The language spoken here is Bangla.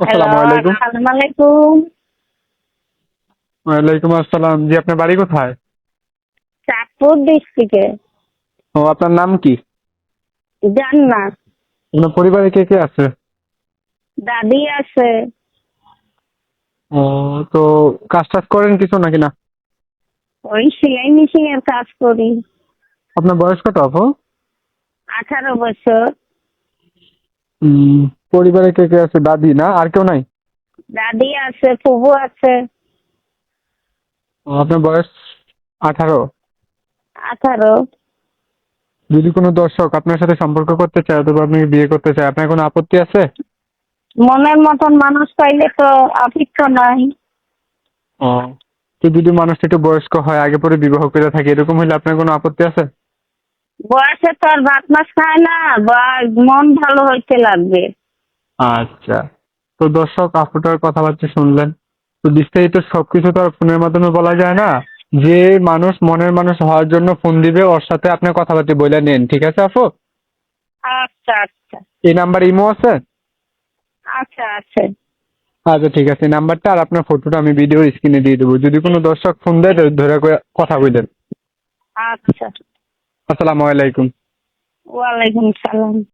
আসসালামু আলাইকুম আসসালামু আলাইকুম ওয়ালাইকুম আসসালাম জি আপনার বাড়ি কোথায়? চাঁদপুর ডিস্ট্রিক্টে ও আপনার নাম কি? জান্নাত। আপনার পরিবারে কে কে আছে? দাদি আছে। ও তো কাজ টাজ করেন কিছু নাকি না? ওই সেলাই মেশিনের কাজ করি। আপনার বয়স কত আপু? আঠারো বছর। পরিবারে কে কে আছে? দাদি না? আর কেউ নাই? দাদি আছে ফুবু আছে। আপনার বয়স আঠারো। আঠারো। যদি কোনো দর্শক আপনার সাথে সম্পর্ক করতে চায় অথবা আপনাকে বিয়ে করতে চায় আপনার কোনো আপত্তি আছে? মনের মতন মানুষ পাইলে তো অভিজ্ঞ নাই। ও তো যদি মানুষটা একটু বয়স্ক হয় আগে পরে বিবাহ করে থাকে এরকম হলে আপনার কোনো আপত্তি আছে? বয়সে তো আর ভাত মাছ খায় না বা মন ভালো হইতে লাগবে। আচ্ছা। তো দর্শক আপুটার কথাবার্তা শুনলেন। তো বিস্তারিত সবকিছু তো আর ফোনের মাধ্যমে বলা যায় না। যে মানুষ মনের মানুষ হওয়ার জন্য ফোন দিবে ওর সাথে আপনি কথাবার্তা বলে নেন। ঠিক আছে আপু আচ্ছা আচ্ছা। এই নাম্বার ইমো আছে? আচ্ছা আছে। আচ্ছা ঠিক আছে। নাম্বারটা আর আপনার ফটোটা আমি ভিডিও স্ক্রিনে দিয়ে দেবো। যদি কোনো দর্শক ফোন দেয় ধরে কথা বললেন আচ্ছা। আসসালামু আলাইকুম। ওয়ালাইকুম সালাম।